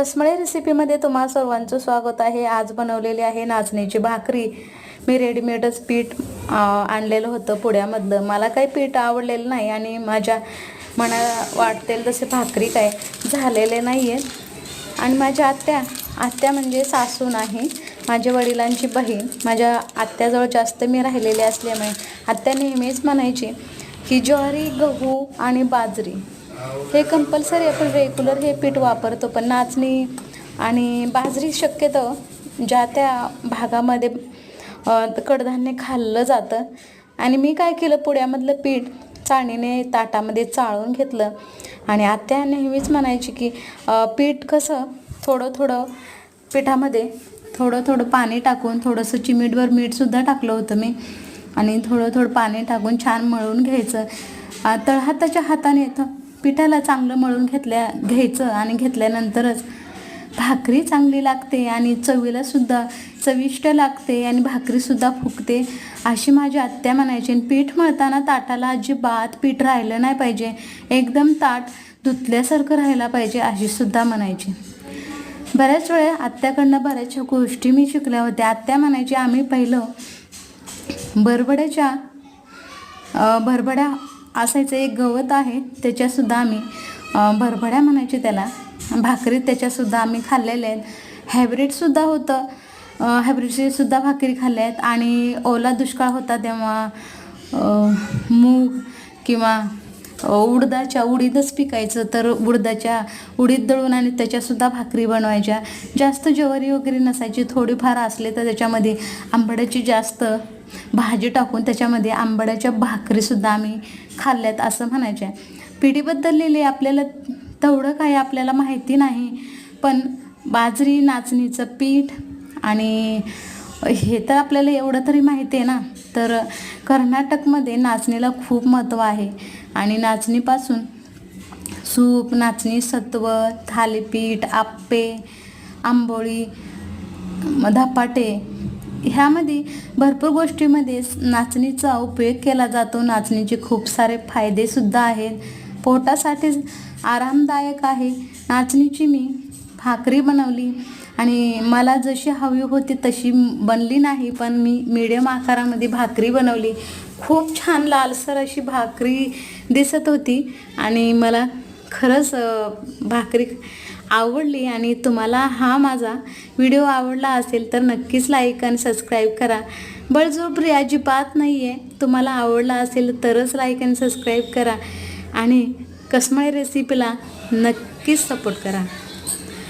कसमळे रेसिपीमध्ये तुम्हा सर्वांचं स्वागत आहे. आज बनवलेली आहे नाचणीची भाकरी. मी रेडीमेडच पीठ आणलेलं होतं पुण्यामधलं मला काही पीठ आवडलेलं नाही आणि माझ्या मना वाटतेल तसे भाकरी काय झालेले नाही आहेत आणि माझ्या आत्या आत्या म्हणजे सासू नाही माझ्या वडिलांची बहीण. माझ्या आत्याजवळ जास्त मी राहिलेली असल्यामुळे आत्या नेहमीच म्हणायची की ज्वारी गहू आणि बाजरी हे कंपल्सरी आपण रेग्युलर हे पीठ वापरतो पण नाचणी आणि बाजरी शक्यतो ज्या त्या भागामध्ये कडधान्य खाल्लं जातं. आणि मी काय केलं पुड्यामधलं पीठ चाळणीने ताटामध्ये चाळून घेतलं. आणि आत्या नेहमीच म्हणायची की पीठ कसं थोडं थोडं पिठामध्ये थोडं थोडं पाणी टाकून थोडंसं चिमीटवर मीठसुद्धा टाकलं होतं मी. आणि थोडं थोडं पाणी टाकून छान मळून घ्यायचं. तळहाताच्या हाताने येतं. पिठाला चांगलं मळून घेतल्या घ्यायचं आणि घेतल्यानंतरच भाकरी चांगली लागते आणि चवीला सुद्धा चविष्ट लागते आणि भाकरीसुद्धा फुगते अशी माझी आत्या म्हणायची. आणि पीठ मळताना ताटाला अजिबात पीठ राहिलं नाही पाहिजे. एकदम ताट धुतल्यासारखं राहायला पाहिजे अशी सुद्धा म्हणायची. बऱ्याच वेळा आत्याकडनं बऱ्याचशा गोष्टी मी शिकल्या होत्या. आत्या म्हणायची आम्ही पहिलं बरबड्याच्या भरबड्या असायचं एक गवत आहे त्याच्यासुद्धा आम्ही भरभड्या म्हणायचे त्याला. भाकरी त्याच्यासुद्धा आम्ही खाल्लेल्या आहेत. हायब्रिडसुद्धा होतं. अ, भाकरी खाल्ल्या आहेत. आणि ओला दुष्काळ होता तेव्हा मूग किंवा उडदाच्या उडीदच पिकायचं. तर उडदाच्या उडीद दळून आणि त्याच्यासुद्धा भाकरी बनवायच्या. जास्त ज्वारी वगैरे नसायची. थोडीफार असले तर त्याच्यामध्ये आंबड्याची जास्त भाजी टाकून त्याच्यामध्ये आंबड्याच्या भाकरीसुद्धा आम्ही खाल्ल्यात असं म्हणायचे पिढीबद्दल लिहिले आपल्याला तेवढं काही आपल्याला माहिती नाही पण बाजरी नाचणीचं पीठ आणि हे तर आपल्याला एवढं तरी माहिती आहे ना? तर कर्नाटकमध्ये नाचणीला खूप महत्त्व आहे आणि नाचणीपासून सूप नाचणी सत्व थालीपीठ आप्पे आंबोळी धपाटे ह्यामध्ये भरपूर गोष्टीमध्ये नाचणीचा उपयोग केला जातो. नाचणीचे खूप सारे फायदेसुद्धा आहेत. पोटासाठी आरामदायक आहे. नाचणीची मी भाकरी बनवली आणि मला जशी हवी होती तशी बनली नाही पण मी मिडियम आकारामध्ये भाकरी बनवली. खूप छान लालसर अशी भाकरी दिसत होती आणि मला खरंच भाकरी आवडली आणि तुम्हाला हा माझा व्हिडिओ आवडला असेल तर नक्कीच लाईक आणि सबस्क्राईब करा. बळजोबरी अजिबात नाही आहे तुम्हाला आवडला असेल तरच लाईक आणि सबस्क्राईब करा आणि कसमाळी रेसिपीला नक्कीच सपोर्ट करा.